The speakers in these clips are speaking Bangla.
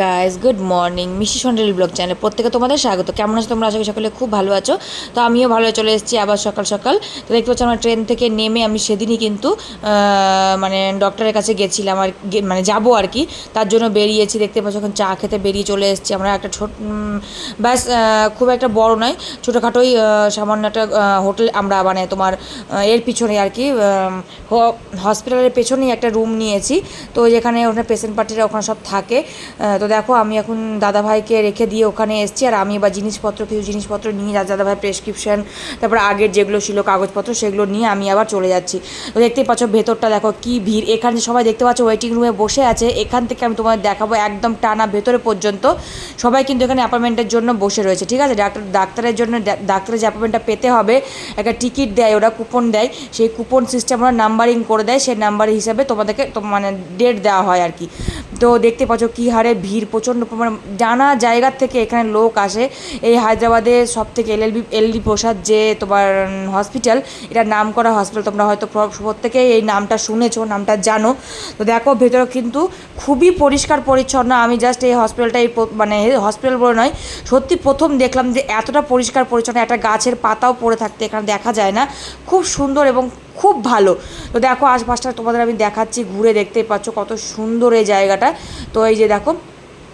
গাইস গুড মর্নিং মিশি সন্ডেল ব্লগ চ্যানেল প্রত্যেকে তোমাদের স্বাগত। কেমন আছো তোমরা? আশা সকলে খুব ভালো আছো। তো আমিও ভালো চলে এসেছি আবার সকাল সকাল। তো দেখতে পাচ্ছ আমার ট্রেন থেকে নেমে আমি সেদিনই কিন্তু মানে ডক্টরের কাছে গেছিলাম আর মানে যাব আর কি। তার জন্য বেরিয়েছি। দেখতে পাচ্ছ এখন চা খেতে বেরিয়ে চলে এসেছি। আমরা একটা ছোট ব্যাস খুব একটা বড় নয়। ছোটোখাটোই সামান্য একটা হোটেল আমরা মানে তোমার এর পিছনে আর কি হসপিটালের পেছনেই একটা রুম নিয়েছি। তো যেখানে ওখানে পেশেন্ট পার্টিরা ওখানে সব থাকে। তো দেখো, আমি এখন দাদা ভাইকে রেখে দিয়ে ওখানে এসেছি, আর আমি এবার জিনিসপত্র, কিছু জিনিসপত্র নিয়ে যা দাদা ভাই প্রেসক্রিপশন তারপর আগের যেগুলো ছিল কাগজপত্র, সেগুলো নিয়ে আমি আবার চলে যাচ্ছি। তো দেখতেই পাচ্ছ ভেতরটা, দেখো কি ভিড়। এখানে সবাই দেখতে পাচ্ছ ওয়েটিং রুমে বসে আছে, এখান থেকে আমি তোমাদের দেখাবো একদম টানা ভেতরে পর্যন্ত। সবাই কিন্তু এখানে অ্যাপয়েন্টমেন্টের জন্য বসে রয়েছে, ঠিক আছে? ডাক্তার, ডাক্তারের জন্য ডাক্তারের যে অ্যাপয়েন্টমেন্টটা পেতে হবে, একটা টিকিট দেয়, ওরা কুপন দেয়। সেই কুপন সিস্টেম ওরা নাম্বারিং করে দেয়, সেই নাম্বার হিসাবে তোমাদেরকে মানে ডেট দেওয়া হয় আর কি। তো দেখতে পাচ্ছ কী হারে ভিড়। প্রচণ্ড পরিমাণে, জানা জায়গার থেকে এখানে লোক আসে। এই হায়দ্রাবাদে সব থেকে এল এলবি এলডি প্রসাদ যে তোমার হসপিটাল এটা নাম করা হসপিটাল তোমরা হয়তো প্র- প্রত্যেকেই এই নামটা শুনেছো, নামটা জানো। তো দেখো, ভেতরে কিন্তু খুবই পরিষ্কার পরিচ্ছন্ন। আমি জাস্ট এই হসপিটালটা এই মানে হসপিটাল বলে নয়, সত্যি প্রথম দেখলাম যে এতটা পরিষ্কার পরিচ্ছন্ন, একটা গাছের পাতাও পড়ে থাকতে এখানে দেখা যায় না। খুব সুন্দর এবং খুব ভালো। তো দেখো, আশপাশটা তোমাদের আমি দেখাচ্ছি, ঘুরে দেখতেই পাচ্ছ কত সুন্দর এই জায়গাটা। তো এই যে দেখো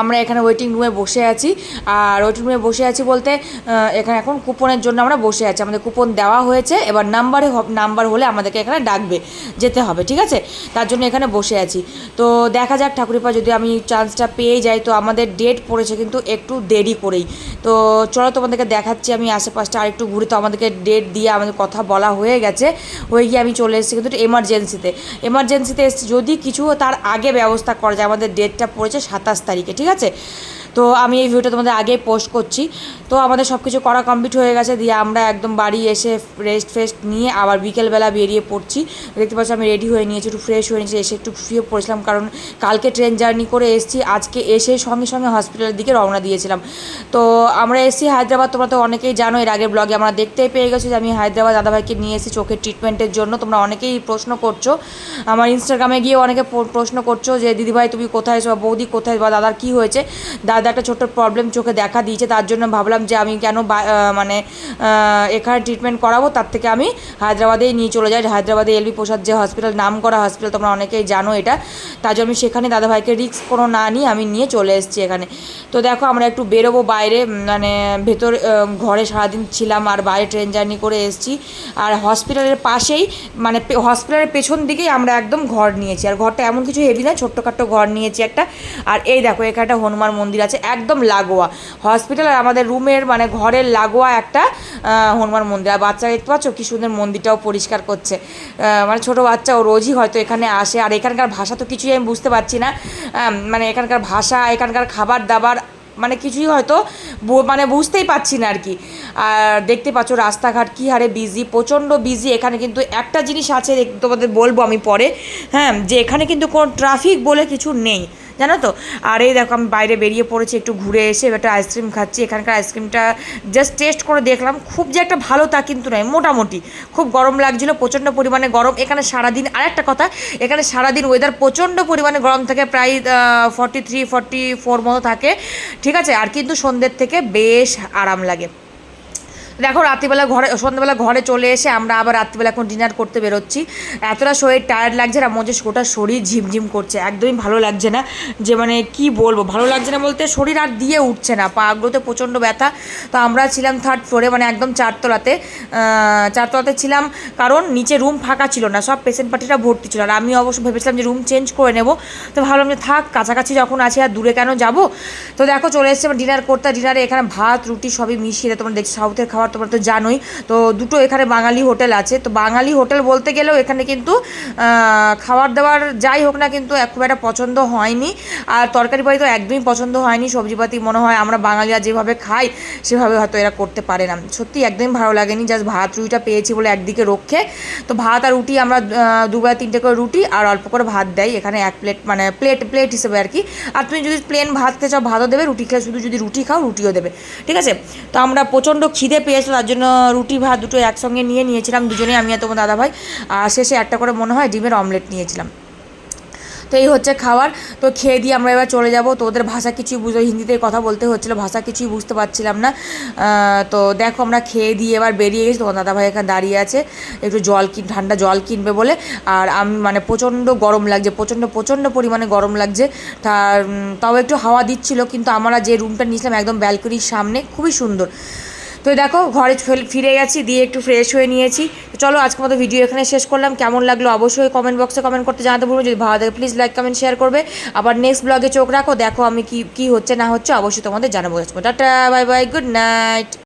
আমরা এখানে ওয়েটিং রুমে বসে আছি। আর ওয়েটিং রুমে বসে আছি বলতে এখানে এখন কুপনের জন্য আমরা বসে আছি। আমাদের কুপন দেওয়া হয়েছে, এবার নাম্বারে নাম্বার হলে আমাদেরকে এখানে ডাকবে, যেতে হবে, ঠিক আছে? তার জন্য এখানে বসে আছি। তো দেখা যাক ঠাকুরিপা, যদি আমি চান্সটা পেয়ে যাই, তো আমাদের ডেট পড়েছে কিন্তু একটু দেরি করেই। তো চলো তোমাদেরকে দেখাচ্ছি, আমি আশেপাশটা আরেকটু ঘুরে। তো আমাদেরকে ডেট দিয়ে আমাদের কথা বলা হয়ে গেছে। হয়ে গিয়ে আমি চলে এসেছি কিন্তু এমার্জেন্সিতে এমার্জেন্সিতে এসেছি যদি কিছু তার আগে ব্যবস্থা করা যায়, আমাদের ডেটটা পড়েছে সাতাশ তারিখে। ঠিক আছে? তো আমি এই ভিডিওটা তোমাদের আগেই পোস্ট করছি। তো আমাদের সব কিছু করা কমপ্লিট হয়ে গেছে, দিয়ে আমরা একদম বাড়ি এসে রেস্ট ফেস্ট নিয়ে আবার বিকেলবেলা বেরিয়ে পড়ছি। দেখতে পাচ্ছি আমি রেডি হয়ে নিয়েছি, একটু ফ্রেশ হয়ে নিয়েছি, এসে একটু শুয়ে পড়েছিলাম, কারণ কালকে ট্রেন জার্নি করে এসেছি, আজকে এসে সঙ্গে সঙ্গে হসপিটালের দিকে রওনা দিয়েছিলাম। তো আমরা এসেছি হায়দ্রাবাদ, তোমরা তো অনেকেই জানো, এর আগের ব্লগে আমরা দেখতেই পেয়ে গেছি যে আমি হায়দ্রাবাদ দাদাভাইকে নিয়ে এসেছি চোখের ট্রিটমেন্টের জন্য। তোমরা অনেকেই প্রশ্ন করছ, আমার ইনস্টাগ্রামে গিয়ে অনেকে প্রশ্ন করছ যে, দিদিভাই, তুমি কোথায় বা, বৌদি কোথায়? বা, দাদার কী হয়েছে? দাদা একটা ছোট্ট প্রবলেম চোখে দেখা দিয়েছে, তার জন্য ভাবলাম যে আমি কেন মানে এখানে ট্রিটমেন্ট করাবো, তার থেকে আমি হায়দ্রাবাদেই নিয়ে চলে যাই। হায়দ্রাবাদে এলবি প্রসাদ যে হসপিটাল নাম করা হসপিটাল তোমরা অনেকেই জানো এটা। তার জন্য আমি সেখানে দাদাভাইকে রিস্ক কোনো না নিয়ে আমি নিয়ে চলে এসেছি এখানে। তো দেখো, আমরা একটু বেরোবো বাইরে মানে ভেতর ঘরে সারাদিন ছিলাম আর বাইরে ট্রেন জার্নি করে এসেছি। আর হসপিটালের পাশেই মানে হসপিটালের পেছন দিকেই আমরা একদম ঘর নিয়েছি। আর ঘরটা এমন কিছু হেভি না ছোট্টখাট্ট ঘর নিয়েছি একটা। আর এই দেখো এখানে একটা হনুমান মন্দির আছে। একদম লাগোয়া। হসপিটাল আর আমাদের রুমের মানে ঘরের লাগোয়া একটা হনুমান মন্দির। আর বাচ্চা দেখতে পাচ্ছ কি সুন্দর মন্দিরটাও পরিষ্কার করছে। মানে ছোট বাচ্চা ও রোজই হয়তো এখানে আসে। আর এখানকার ভাষা তো কিছুই আমি বুঝতে পারছি না। মানে এখানকার ভাষা, এখানকার খাবার দাবার মানে কিছুই হয়তো মানে বুঝতেই পারছি না আর কি। আর দেখতে পাচ্ছ রাস্তাঘাট কী হারে বিজি প্রচণ্ড বিজি এখানে কিন্তু একটা জিনিস আছে তোমাদের বলব আমি পরে। হ্যাঁ যে এখানে কিন্তু কোনো ট্রাফিক বলে কিছু নেই। জানো তো? আর এই দেখো, আমি বাইরে বেরিয়ে পড়েছি, একটু ঘুরে এসে একটা আইসক্রিম খাচ্ছি। এখানকার আইসক্রিমটা জাস্ট টেস্ট করে দেখলাম, খুব যে একটা ভালো তা কিন্তু নয়, মোটামুটি। খুব গরম লাগছিল, প্রচণ্ড পরিমাণে গরম। এখানে সারাদিন আর একটা কথা, এখানে সারাদিন ওয়েদার প্রচণ্ড পরিমাণে গরম থাকে, প্রায় ফর্টি থ্রি ফর্টি ফোর মতো থাকে। ঠিক আছে? আর কিন্তু সন্ধ্যের থেকে বেশ আরাম লাগে। দেখো, রাত্রিবেলা ঘরে, সন্ধ্যাবেলা ঘরে চলে এসে আমরা আবার রাত্রিবেলা এখন ডিনার করতে বেরোচ্ছি। এতটা শরীর টায়ার্ড লাগছে মনে হচ্ছে গোটা শরীর ঝিমঝিম করছে, একদমই ভালো লাগছে না। যে মানে কি বলব, ভালো লাগছে না বলতে শরীর আর দিয়ে উঠছে না পাগুলোতে প্রচণ্ড ব্যথা। তো আমরা ছিলাম থার্ড ফ্লোরে মানে একদম চারতলাতে চারতলাতে ছিলাম, কারণ নিচে রুম ফাঁকা ছিল না, সব পেশেন্ট পার্টিরা ভর্তি ছিল। আর আমি অবশ্য ভেবেছিলাম যে রুম চেঞ্জ করে নেব, তো ভাবলাম যে থাক, কাছাকাছি যখন আছি আর দূরে কেন যাব? তো দেখো, চলে এসেছে ডিনার করতে ডিনারে এখানে ভাত, রুটি সবই মিশিয়ে, তোমরা দেখছি সাউথের খাবার তোমরা তো জানোই। তো দুটো এখানে বাঙালি হোটেল আছে। তো বাঙালি হোটেল বলতে গেলেও এখানে কিন্তু খাবার দাবার যাই হোক না কিন্তু খুব একটা পছন্দ হয়নি। আর তরকারি পাতি তো একদমই পছন্দ হয়নি। সবজিপাতি মনে হয় আমরা বাঙালিরা যেভাবে খাই, সেভাবে হয়তো এরা করতে পারে না। সত্যি একদমই ভালো লাগেনি। জাস্ট ভাত রুটিটা পেয়েছি বলে একদিকে রক্ষে। তো ভাত আর রুটি আমরা দুবার তিনটে করে রুটি আর অল্প করে ভাত দেয় এখানে এক প্লেট মানে প্লেট প্লেট হিসেবে আর কি। আর তুমি যদি প্লেন ভাত খেয়ে চাও, ভাতও দেবে। রুটি খেয়ে শুধু যদি রুটি খাও, রুটিও দেবে। ঠিক আছে? তো আমরা প্রচণ্ড খিদে পেয়েছিল তার জন্য রুটি, ভাত দুটো একসঙ্গে নিয়ে নিয়েছিলাম দুজনেই, আমি আর তোমার দাদা ভাই আর শেষে একটা করে মনে হয় ডিমের অমলেট নিয়েছিলাম। তো এই হচ্ছে খাবার। তো খেয়ে দিয়ে আমরা এবার চলে যাব। তো ওদের ভাষা কিছুই বুঝতে হিন্দিতে কথা বলতে হচ্ছিল, ভাষা কিছুই বুঝতে পারছিলাম না। তো দেখো আমরা খেয়ে দিয়ে এবার বেরিয়ে গেছি। তখন দাদাভাই এখানে দাঁড়িয়ে আছে। একটু জল কিন, ঠান্ডা জল কিনবে বলে। আর আমি মানে প্রচণ্ড গরম লাগছে, প্রচণ্ড প্রচণ্ড পরিমাণে গরম লাগছে। তার তাও একটু হাওয়া দিচ্ছিল, কিন্তু আমরা যে রুমটা নিয়েছিলাম একদম ব্যালকনির সামনে, খুবই সুন্দর। তো দেখো, ঘরে ফিরে গেছি, দিয়ে একটু ফ্রেশ হয়ে নিয়েছি। চলো, আজকের মতো ভিডিও এখানে শেষ করলাম। কেমন লাগল অবশ্যই কমেন্ট বক্সে কমেন্ট করতে জানাতে বলব যদি ভালো থাকে প্লিজ লাইক কমেন্ট শেয়ার করবে। আবার নেক্সট ব্লগে চোখ রাখো, দেখো আমি কি কি হচ্ছে না হচ্ছে অবশ্যই তোমাদের জানাব। Tata bye bye good night